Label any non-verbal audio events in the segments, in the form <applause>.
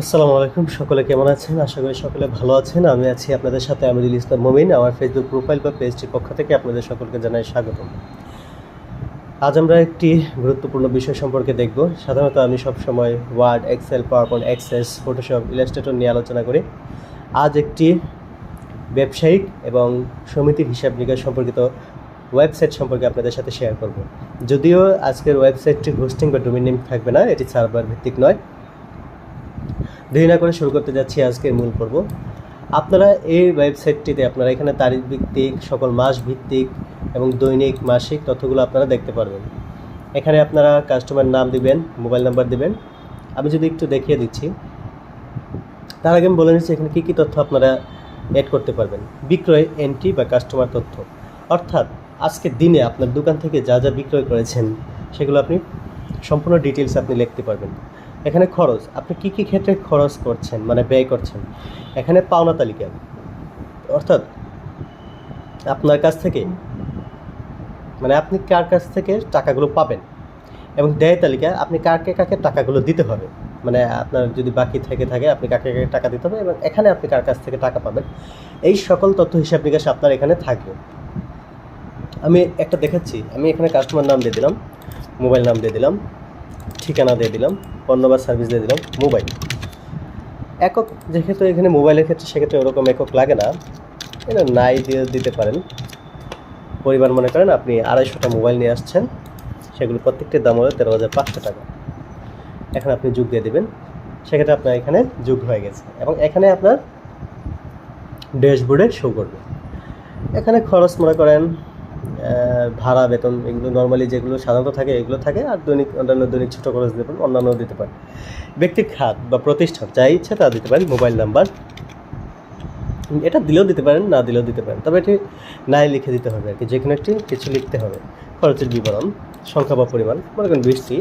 আসসালামু আলাইকুম, সকলে কেমন আছেন? আশা করি সকলে ভালো আছেন। আমি আছি আপনাদের সাথে আমিরুল ইসলাম মমিন। আমার ফেসবুক প্রোফাইল বা পেজটির পক্ষ থেকে আপনাদের সকলকে জানাই স্বাগতম। আজ আমরা একটি গুরুত্বপূর্ণ বিষয় সম্পর্কে দেখব। সাধারণত আমি সবসময় Word Excel PowerPoint Access Photoshop Illustrator নিয়ে আলোচনা করি। আজ একটি ব্যবসায়িক এবং সমিতির হিসাব নিকাশ সম্পর্কিত ওয়েবসাইট সম্পর্কে আপনাদের সাথে শেয়ার করব। যদিও আজকের ওয়েবসাইটটি হোস্টিং বা ডোমিন নেম থাকবে না, এটি সার্ভার ভিত্তিক নয়। দেরি না করে শুরু করতে যাচ্ছি আজকের মূল পর্ব। আপনারা এই ওয়েবসাইটটিতে আপনারা এখানে তারিখ ভিত্তিক সকল মাস ভিত্তিক এবং দৈনিক, মাসিক তথ্যগুলো আপনারা দেখতে পারবেন। এখানে আপনারা কাস্টমার নাম দিবেন মোবাইল নাম্বার দিবেন। আমি যদি একটু দেখিয়ে দিচ্ছি। তার আগে আমি বলে নিচ্ছি এখানে কী কী তথ্য আপনারা অ্যাড করতে পারবেন। বিক্রয় এন্ট্রি বা কাস্টমার তথ্য। অর্থাৎ আজকের দিনে আপনার দোকান থেকে যা যা বিক্রয় করেছেন, সেগুলো আপনি সম্পূর্ণ ডিটেলস আপনি লিখতে পারবেন। এখানে খরচ, আপনি কী কী ক্ষেত্রে খরচ করছেন মানে ব্যয় করছেন? এখানে পাওনা তালিকা। অর্থাৎ আপনার কাছ থেকে মানে আপনি কার কাছ থেকে টাকাগুলো পাবেন? এবং দেয় তালিকা, আপনি কাকে কাকে টাকাগুলো দিতে হবে? মানে আপনার যদি বাকি থেকে থাকে, আপনি কাকে কাকে টাকা দিতে হবে এবং এখানে আপনি কার কাছ থেকে টাকা পাবেন? এই সকল তথ্য হিসাব নিকাশ আপনার এখানে থাকবে। আমি একটা দেখাচ্ছি, আমি এখানে কাস্টমার নাম দিয়ে দিলাম মোবাইল নাম দিয়ে দিলাম। ঠিকানা দিয়ে দিলাম পণ্য বা সার্ভিস দিয়ে দিলাম মোবাইল একক যেহেতু এখানে মোবাইলের ক্ষেত্রে সেক্ষেত্রে ওরকম একক লাগে না। এটা নাই দিয়ে দিতে পারেন। পরিবার মনে করেন আপনি আড়াইশোটা মোবাইল নিয়ে আসছেন, সেগুলো প্রত্যেকটির দাম হলো তেরো হাজার পাঁচশো টাকা। এখন আপনি যোগ দিয়ে দেবেন, সেক্ষেত্রে আপনার এখানে যোগ হয়ে গেছে এবং এখানে আপনার ড্যাশবোর্ডে শো করবে। এখানে খরচ মনে করেন ভাড়া, বেতন, এগুলো নর্মালি যেগুলো সাধারণত থাকে, এগুলো থাকে আর দৈনিক, অন্যান্য দৈনিক ছোটো খরচ দিতে পারেন অন্যান্য দিতে পারেন। ব্যক্তির খাত বা প্রতিষ্ঠান, যা ইচ্ছা তা দিতে পারেন, মোবাইল নাম্বার। এটা দিলেও দিতে পারেন, না দিলেও দিতে পারেন। তবে এটি নাই লিখে দিতে হবে আর কি, যে কোনো একটি কিছু লিখতে হবে। খরচের বিবরণ, সংখ্যা বা পরিমাণ, মনে করেন বৃষ্টি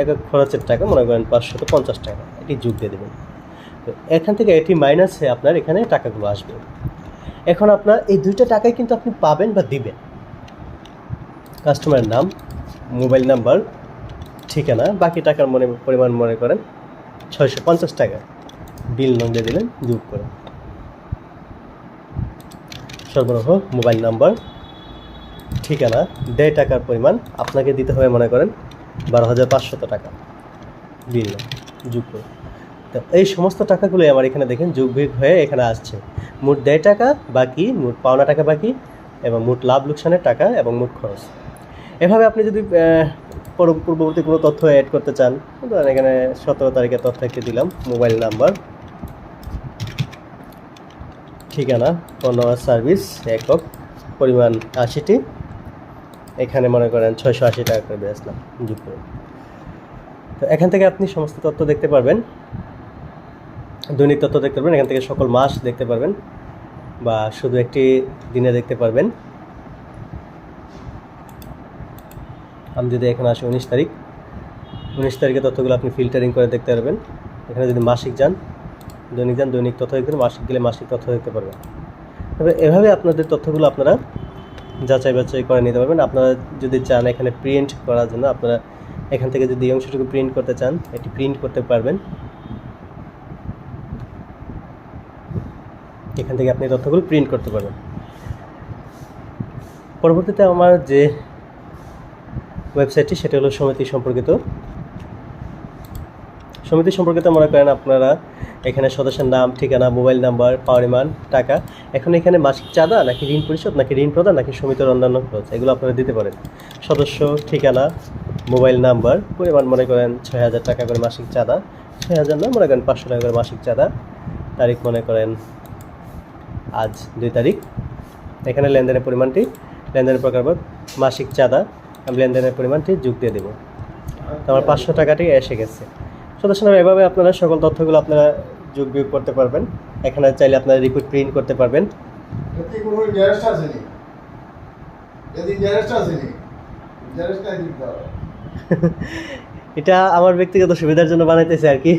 এক খরচের টাকা, মনে করেন পাঁচশত পঞ্চাশ টাকা, এটি যোগ দিয়ে দেবেন। তো এখান থেকে এটি মাইনাসে আপনার এখানে টাকাগুলো আসবে। এখন আপনার এই দুইটা টাকাই কিন্তু আপনি পাবেন বা দিবেন। কাস্টমারের নাম, মোবাইল নাম্বার, ঠিকানা, বাকি টাকার মনে, পরিমাণ মনে করেন ছয়শো পঞ্চাশ টাকা। বিল নং দিয়ে দিলেন, যোগ করে। সরবরাহ মোবাইল নাম্বার, ঠিকানা, দেড় টাকার পরিমাণ আপনাকে দিতে হবে মনে করেন বারো হাজার পাঁচশত টাকা। বিল যোগ করে। তো এই সমস্ত টাকাগুলোই আমার এখানে দেখেন যোগ বিয়োগ হয়ে এখানে আসছে। মোট দেড় টাকা বাকি, মোট পাওনা টাকা বাকি এবং মোট লাভ লোকসানের টাকা এবং মোট খরচ। এভাবে আপনি যদি পূর্ববর্তী কোনো তথ্য অ্যাড করতে চান, ধরেন এখানে সতেরো তারিখের তথ্য একটি দিলাম মোবাইল নাম্বার ঠিকানা পণ্য সার্ভিস একক, পরিমাণ আশিটি, এখানে মনে করেন ছয়শো আশি টাকা করে বেচলাম যুক্ত তো এখান থেকে আপনি সমস্ত তথ্য দেখতে পারবেন, দৈনিক তথ্য দেখতে পারবেন, এখান থেকে সকল মাস দেখতে পারবেন, বা শুধু একটি দিনে দেখতে পারবেন। আমি যদি এখানে আসি উনিশ তারিখ, উনিশ তারিখের তথ্যগুলো আপনি ফিল্টারিং করে দেখতে পারবেন। এখানে যদি মাসিক যান, দৈনিক যান, দৈনিক তথ্য দেখবেন মাসিক গেলে মাসিক তথ্য দেখতে পারবেন। তবে এভাবে আপনাদের তথ্যগুলো আপনারা যাচাই বাছাই করে নিতে পারবেন। আপনারা যদি চান এখানে প্রিন্ট করার জন্য, আপনারা এখান থেকে যদি এই অংশটুকু প্রিন্ট করতে চান, এটি প্রিন্ট করতে পারবেন। এখান থেকে আপনি তথ্যগুলো প্রিন্ট করতে পারবেন। পরবর্তীতে আমার যে ওয়েবসাইটটি, সেটা হলো সমিতি সম্পর্কিত। সমিতি সম্পর্কিত মনে করেন আপনারা এখানে সদস্যের নাম, ঠিকানা, মোবাইল নাম্বার পরিমাণ টাকা। এখন এখানে মাসিক চাঁদা নাকি ঋণ পরিশোধ, নাকি ঋণ প্রদান, নাকি সমিতির অন্যান্য খরচ, এগুলো আপনারা দিতে পারেন। সদস্য, ঠিকানা, মোবাইল নাম্বার, পরিমাণ মনে করেন ছয় হাজার টাকা করে মাসিক চাঁদা। ছয় হাজার না, মনে করেন পাঁচশো টাকা করে মাসিক চাঁদা। তারিখ মনে করেন আজ দুই তারিখ। এখানে লেনদেনের পরিমাণটি, লেনদেনের প্রকারভেদ, মাসিক চাঁদা। আমি লেনদেনের পরিমাণটি যোগ দিয়ে দেবো। তো আমার পাঁচশো টাকাটি এসে গেছে। সদস্য নামে এভাবে আপনারা সকল তথ্যগুলো আপনারা যোগ বিয়োগ করতে পারবেন। এখানে চাইলে আপনারা রিপোর্ট প্রিন্ট করতে পারবেন। <laughs> এটা আমার ব্যক্তিগত সুবিধার জন্য বানাইতেছে আর কি।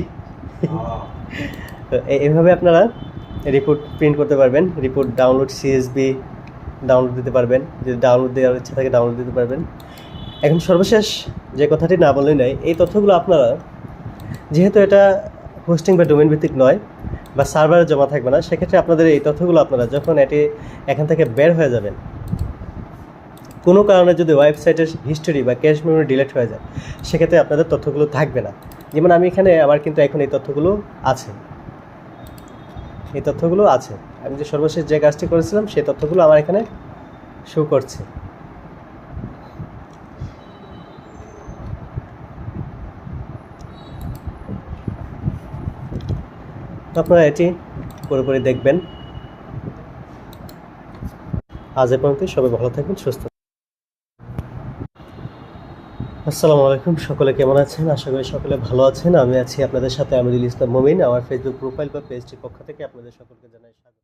এভাবে আপনারা রিপোর্ট প্রিন্ট করতে পারবেন। রিপোর্ট ডাউনলোড সিএসবি ডাউনলোড দিতে পারবেন। যদি ডাউনলোড দেওয়ার ইচ্ছা থাকে ডাউনলোড দিতে পারবেন। এখন সর্বশেষ যে কথাটি না বললেই নাই এই তথ্যগুলো আপনারা, যেহেতু এটা হোস্টিং বা ডোমেন ভিত্তিক নয় বা সার্ভারে জমা থাকবে না, সেক্ষেত্রে আপনাদের এই তথ্যগুলো আপনারা যখন এটি এখান থেকে বের হয়ে যাবেন, কোনো কারণে যদি ওয়েবসাইটের হিস্টোরি বা ক্যাশ মেমোরি ডিলিট হয়ে যায়, সেক্ষেত্রে আপনাদের তথ্যগুলো থাকবে না। যেমন আমি এখানে আমার কিন্তু এখন এই তথ্যগুলো আছে। এই তথ্যগুলো আছে। আমি যে সর্বশেষ যে কাজটি করেছিলাম, সেই তথ্যগুলো আমার এখানে শো করছে। আপনারা এটি পুরোপুরি দেখবেন। আজ এ পর্যন্ত সবাই ভালো থাকবেন, সুস্থ আসসালামু আলাইকুম, সকলে কেমন আছেন? আশা করি সকলে ভালো আছেন। আমি আছি আপনাদের সাথে আমিরুল ইসলাম মমিন। আমার ফেসবুক প্রোফাইল বা পেজটির পক্ষ থেকে আপনাদের সকলকে জানাই স্বাগত।